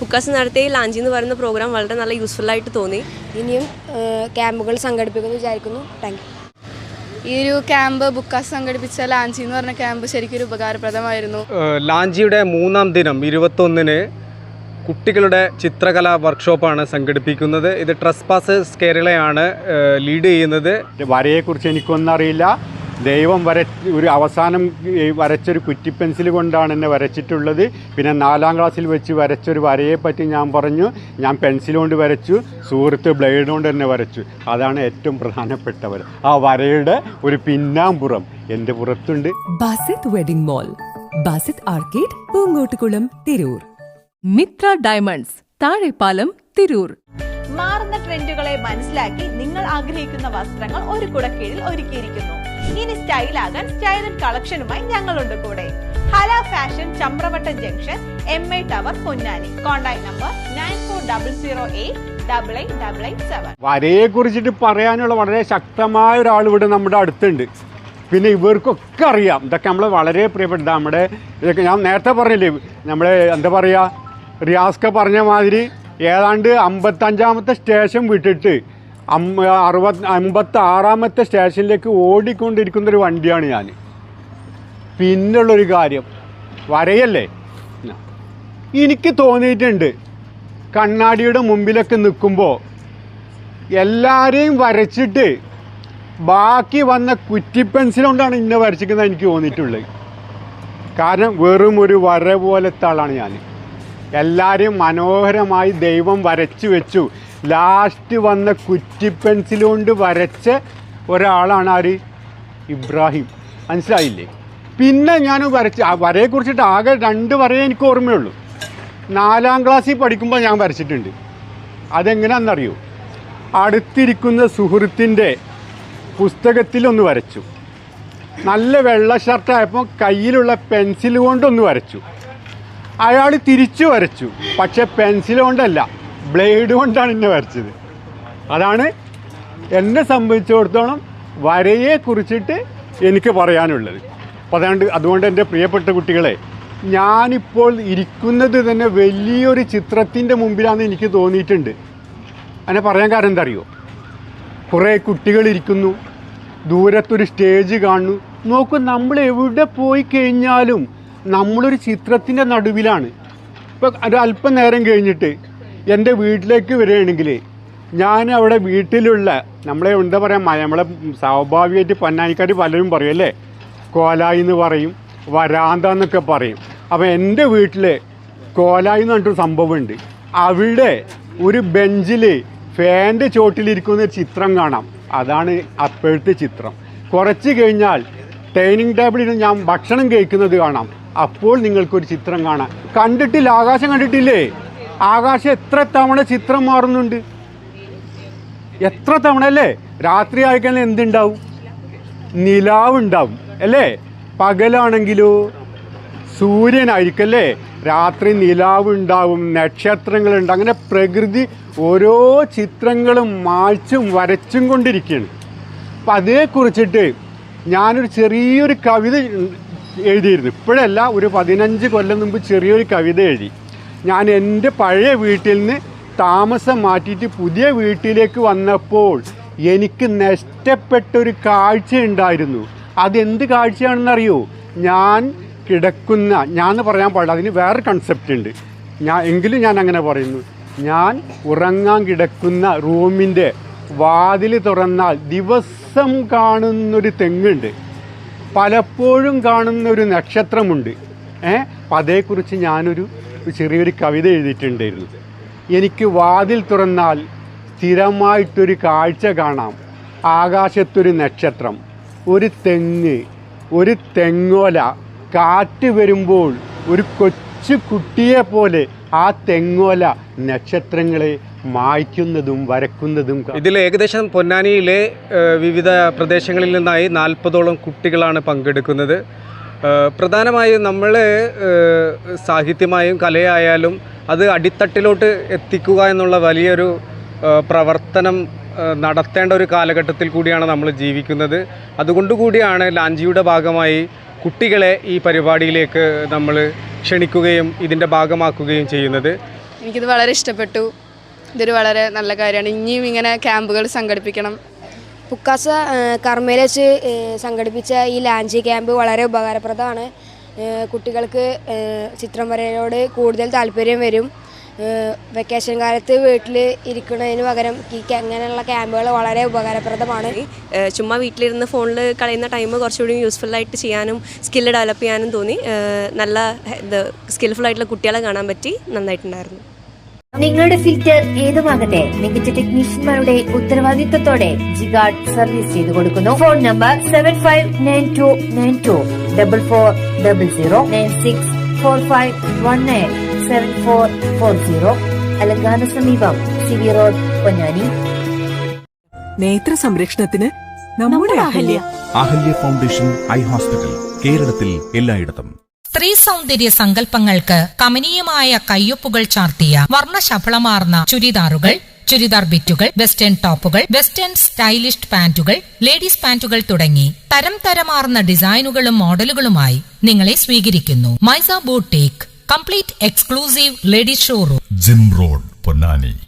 ഹുക്കാസ് നടത്തിയ ഈ ലാഞ്ചി എന്ന് പറയുന്ന പ്രോഗ്രാം വളരെ നല്ല യൂസ്ഫുൾ ആയിട്ട് തോന്നി. ഇനിയും ക്യാമ്പുകൾ സംഘടിപ്പിക്കുമെന്ന് വിചാരിക്കുന്നു. താങ്ക് ഈ ഒരു ക്യാമ്പ് ബുക്കാസ് സംഘടിപ്പിച്ച ലാഞ്ചി എന്ന് പറഞ്ഞ ക്യാമ്പ് ശരിക്കും ഒരു ഉപകാരപ്രദമായിരുന്നു. ലാഞ്ചിയുടെ മൂന്നാം ദിനം ഇരുപത്തൊന്നിന് കുട്ടികളുടെ ചിത്രകലാ വർക്ക്ഷോപ്പാണ് സംഘടിപ്പിക്കുന്നത്. ഇത് ട്രസ്പാസേഴ്സ് കേരളയാണ് ലീഡ് ചെയ്യുന്നത്. വരയെക്കുറിച്ച് എനിക്കൊന്നും അറിയില്ല. ദൈവം വര ഒരു അവസാനം വരച്ചൊരു കുറ്റി പെൻസിൽ കൊണ്ടാണ് എന്നെ വരച്ചിട്ടുള്ളത്. പിന്നെ നാലാം ക്ലാസ്സിൽ വെച്ച് വരച്ചൊരു വരയെ പറ്റി ഞാൻ പറഞ്ഞു. ഞാൻ പെൻസിൽ കൊണ്ട് വരച്ചു സുഹൃത്ത് ബ്ലേഡ് കൊണ്ട് തന്നെ വരച്ചു. അതാണ് ഏറ്റവും പ്രധാനപ്പെട്ട വര ആ വരയുടെ ഒരു പിന്നാമ്പുറം എന്റെ പുറത്തുണ്ട്. Basith wedding mall Basith arcade Poongottukulam Tirur. Mithra diamonds Thazhepalam Tirur. മാറുന്ന ട്രെൻഡുകളെ മനസ്സിലാക്കി നിങ്ങൾ ആഗ്രഹിക്കുന്ന വസ്ത്രങ്ങൾ ഒരു കുടക്കീഴിൽ ഒരുക്കിയിരിക്കുന്നു. ഇനി സ്റ്റൈലാകാൻ ആൻഡ് കളക്ഷനുമായി ഞങ്ങളുണ്ട് കൂടെ. Hala fashion Chambravattam junction M I tower Ponnani. Contact number nine four double zero eight seven. വരയെക്കുറിച്ചിട്ട് പറയാനുള്ള വളരെ ശക്തമായ ഒരാൾ ഇവിടെ നമ്മുടെ അടുത്തുണ്ട്. പിന്നെ ഇവർക്കൊക്കെ അറിയാം. ഇതൊക്കെ നമ്മൾ വളരെ പ്രിയപ്പെട്ട നമ്മുടെ ഇതൊക്കെ ഞാൻ നേരത്തെ പറഞ്ഞില്ലേ നമ്മളെ എന്താ പറയുക റിയാസ്ക പറഞ്ഞ മാതിരി ഏതാണ്ട് അമ്പത്തഞ്ചാമത്തെ സ്റ്റേഷൻ വിട്ടിട്ട് അറുപത് അമ്പത്തി ആറാമത്തെ സ്റ്റേഷനിലേക്ക് ഓടിക്കൊണ്ടിരിക്കുന്നൊരു വണ്ടിയാണ് ഞാൻ. പിന്നുള്ളൊരു കാര്യം വരയല്ലേ? എനിക്ക് തോന്നിയിട്ടുണ്ട് കണ്ണാടിയുടെ മുമ്പിലൊക്കെ നിൽക്കുമ്പോൾ എല്ലാവരെയും വരച്ചിട്ട് ബാക്കി വന്ന കുറ്റി പെൻസിൽ കൊണ്ടാണ് ഇന്നെ വരച്ചിരിക്കുന്നത് എനിക്ക് തോന്നിയിട്ടുള്ളത്. കാരണം വെറും ഒരു വര പോലത്തെ ആളാണ് ഞാൻ. എല്ലാവരെയും മനോഹരമായി ദൈവം വരച്ചു വെച്ചു. ലാസ്റ്റ് വന്ന കുറ്റി പെൻസിൽ കൊണ്ട് വരച്ച ഒരാളാണ് ആര്? ഇബ്രാഹിം. മനസ്സിലായില്ലേ? പിന്നെ ഞാൻ വരച്ച് ആ വരയെക്കുറിച്ചിട്ട് ആകെ രണ്ട് വരയെ എനിക്ക് ഓർമ്മയുള്ളൂ. നാലാം ക്ലാസ്സിൽ പഠിക്കുമ്പോൾ ഞാൻ വരച്ചിട്ടുണ്ട്. അതെങ്ങനെയാണെന്നറിയോ? അടുത്തിരിക്കുന്ന സുഹൃത്തിന്റെ പുസ്തകത്തിലൊന്ന് വരച്ചു. നല്ല വെള്ള ഷർട്ടായപ്പോൾ കയ്യിലുള്ള പെൻസിൽ കൊണ്ടൊന്ന് വരച്ചു. അയാൾ തിരിച്ചു വരച്ചു. പക്ഷെ പെൻസിൽ കൊണ്ടല്ല. ബ്ലേഡ് കൊണ്ടാണ് എന്നെ വരച്ചത്. അതാണ് എന്നെ സംബന്ധിച്ചിടത്തോളം വരയെ കുറിച്ചിട്ട് എനിക്ക് പറയാനുള്ളത്. അപ്പോൾ അതുകൊണ്ട് അതുകൊണ്ട് എന്റെ പ്രിയപ്പെട്ട കുട്ടികളെ ഞാനിപ്പോൾ ഇരിക്കുന്നത് തന്നെ വലിയൊരു ചിത്രത്തിന്റെ മുമ്പിലാണെന്ന് എനിക്ക് തോന്നിയിട്ടുണ്ട്. അങ്ങനെ പറയാൻ കാരണം എന്താ അറിയോ കുറേ കുട്ടികൾ ഇരിക്കുന്നു ദൂരത്തൊരു സ്റ്റേജ് കാണുന്നു. നോക്കൂ നമ്മൾ എവിടെ പോയി കഴിഞ്ഞാലും നമ്മളൊരു ചിത്രത്തിന്റെ നടുവിലാണ്. ഇപ്പം ഒരു അല്പം നേരം കഴിഞ്ഞിട്ട് എന്റെ വീട്ടിലേക്ക് വരികയാണെങ്കിൽ ഞാൻ അവിടെ വീട്ടിലുള്ള നമ്മളെ എന്താ പറയുക നമ്മളെ സ്വാഭാവികമായിട്ട് പൊന്നാനിക്കാർ പലരും പറയും അല്ലേ? കോലായി എന്ന് പറയും വരാന്ത എന്നൊക്കെ പറയും. അപ്പോൾ എന്റെ വീട്ടിൽ കോലായി എന്ന് പറഞ്ഞിട്ടൊരു സംഭവമുണ്ട്. അവിടെ ഒരു ബെഞ്ചിൽ ഫാന്റെ ചോട്ടിലിരിക്കുന്ന ഒരു ചിത്രം കാണാം. അതാണ് അപ്പോഴത്തെ ചിത്രം. കുറച്ച് കഴിഞ്ഞാൽ ഡൈനിങ് ടേബിളിൽ ഞാൻ ഭക്ഷണം കഴിക്കുന്നത് കാണാം. അപ്പോൾ നിങ്ങൾക്കൊരു ചിത്രം കാണാം. കണ്ടിട്ടില്ല ആകാശം കണ്ടിട്ടില്ലേ? ആകാശം എത്ര തവണ ചിത്രം മാറുന്നുണ്ട്? എത്ര തവണ അല്ലേ? രാത്രി ആയിക്കഴിഞ്ഞാൽ എന്തുണ്ടാവും? നിലാവ് ഉണ്ടാവും അല്ലേ? പകലാണെങ്കിലോ? സൂര്യനായിരിക്കും അല്ലേ രാത്രി നിലാവ് ഉണ്ടാവും നക്ഷത്രങ്ങളുണ്ട്. അങ്ങനെ പ്രകൃതി ഓരോ ചിത്രങ്ങളും മായ്ച്ചും വരച്ചും കൊണ്ടിരിക്കുകയാണ്. അപ്പം അതേക്കുറിച്ചിട്ട് ഞാനൊരു ചെറിയൊരു കവിത എഴുതിയിരുന്നു. ഇപ്പോഴല്ല ഒരു പതിനഞ്ച് കൊല്ലം മുമ്പ് ചെറിയൊരു കവിത എഴുതി. ഞാൻ എന്റെ പഴയ വീട്ടിൽ നിന്ന് താമസം മാറ്റിയിട്ട് പുതിയ വീട്ടിലേക്ക് വന്നപ്പോൾ എനിക്ക് നഷ്ടപ്പെട്ടൊരു കാഴ്ച ഉണ്ടായിരുന്നു. അതെന്ത് കാഴ്ചയാണെന്നറിയോ? ഞാൻ കിടക്കുന്ന ഞാൻ എന്ന് പറയാൻ പാടില്ല അതിന് വേറെ കൺസെപ്റ്റ് ഉണ്ട്. ഞാൻ എങ്കിലും ഞാൻ അങ്ങനെ പറയുന്നു. ഞാൻ ഉറങ്ങാൻ കിടക്കുന്ന റൂമിന്റെ വാതിൽ തുറന്നാൽ ദിവസം കാണുന്നൊരു തെങ്ങുണ്ട്. പലപ്പോഴും കാണുന്നൊരു നക്ഷത്രമുണ്ട്. ഏ? അപ്പം അതേക്കുറിച്ച് ഞാനൊരു ചെറിയൊരു കവിത എഴുതിയിട്ടുണ്ടായിരുന്നു. എനിക്ക് വാതിൽ തുറന്നാൽ സ്ഥിരമായിട്ടൊരു കാഴ്ച കാണാം. ആകാശത്തൊരു നക്ഷത്രം ഒരു തെങ്ങ് ഒരു തെങ്ങോല. കാറ്റ് വരുമ്പോൾ ഒരു കൊച്ചു കുട്ടിയെ പോലെ ആ തെങ്ങോല നക്ഷത്രങ്ങളെ മായ്ക്കുന്നതും വരക്കുന്നതും ഇതിൽ ഏകദേശം പൊന്നാനിയിലെ വിവിധ പ്രദേശങ്ങളിൽ നിന്നായി നാൽപ്പതോളം കുട്ടികളാണ് പങ്കെടുക്കുന്നത്. പ്രധാനമായും നമ്മൾ സാഹിത്യമായും കലയായാലും അത് അടിത്തട്ടിലോട്ട് എത്തിക്കുക എന്നുള്ള വലിയൊരു പ്രവർത്തനം നടത്തേണ്ട ഒരു കാലഘട്ടത്തിൽ കൂടിയാണ് നമ്മൾ ജീവിക്കുന്നത്. അതുകൊണ്ട് കൂടിയാണ് ലാഞ്ചിയുടെ ഭാഗമായി കുട്ടികളെ ഈ പരിപാടിയിലേക്ക് നമ്മൾ ക്ഷണിക്കുകയും ഇതിന്റെ ഭാഗമാക്കുകയും ചെയ്യുന്നത്. എനിക്കിത് വളരെ ഇഷ്ടപ്പെട്ടു. ഇതൊരു വളരെ നല്ല കാര്യമാണ്. ഇനിയും ഇങ്ങനെ ക്യാമ്പുകൾ സംഘടിപ്പിക്കണം. പുക്കാസ കർമ്മയിൽ വെച്ച് സംഘടിപ്പിച്ച ഈ ലാഞ്ചി ക്യാമ്പ് വളരെ ഉപകാരപ്രദമാണ്. കുട്ടികൾക്ക് ചിത്രം വരയോട് കൂടുതൽ താല്പര്യം വരും. വെക്കേഷൻ കാലത്ത് വീട്ടിൽ ഇരിക്കുന്നതിന് പകരം ഈ അങ്ങനെയുള്ള ക്യാമ്പുകൾ വളരെ ഉപകാരപ്രദമാണ്. ചുമ്മാ വീട്ടിലിരുന്ന് ഫോണിൽ കളയുന്ന ടൈം കുറച്ചുകൂടി യൂസ്ഫുള്ളായിട്ട് ചെയ്യാനും സ്കില്ല് ഡെവലപ്പ് ചെയ്യാനും തോന്നി. നല്ല ഇത് സ്കിൽഫുൾ ആയിട്ടുള്ള കുട്ടികളെ കാണാൻ പറ്റി. നന്നായിട്ടുണ്ടായിരുന്നു. നിങ്ങളുടെ ഫിൽറ്റർ ഏതുമാകട്ടെ മികച്ച ടെക്നീഷ്യന്മാരുടെ ഉത്തരവാദിത്തത്തോടെ ജിഗാർഡ് സർവീസ് ചെയ്തു കൊടുക്കുന്നു. Phone number seven five nine two nine two double four double zero nine six four five one nine seven four four zero അലങ്കാന സമീപം സി വി റോഡ് പൊന്നാനി. നേത്ര സംരക്ഷണത്തിന് നമ്മുടെ Ahalya. Ahalya foundation eye hospital കേരളത്തിൽ എല്ലായിടത്തും. സ്ത്രീ സൗന്ദര്യ സങ്കല്പങ്ങൾക്ക് കമനീയമായ കയ്യൊപ്പുകൾ ചാർത്തിയ വർണശഫളമാർന്ന ചുരിദാറുകൾ ചുരിദാർ ബിറ്റുകൾ വെസ്റ്റേൺ ടോപ്പുകൾ വെസ്റ്റേൺ സ്റ്റൈലിഷ് പാന്റുകൾ ലേഡീസ് പാന്റുകൾ തുടങ്ങി തരം തരമാർന്ന ഡിസൈനുകളും മോഡലുകളുമായി നിങ്ങളെ സ്വീകരിക്കുന്നു. Maisa boutique complete exclusive ladies showroom. Gym road Ponnani.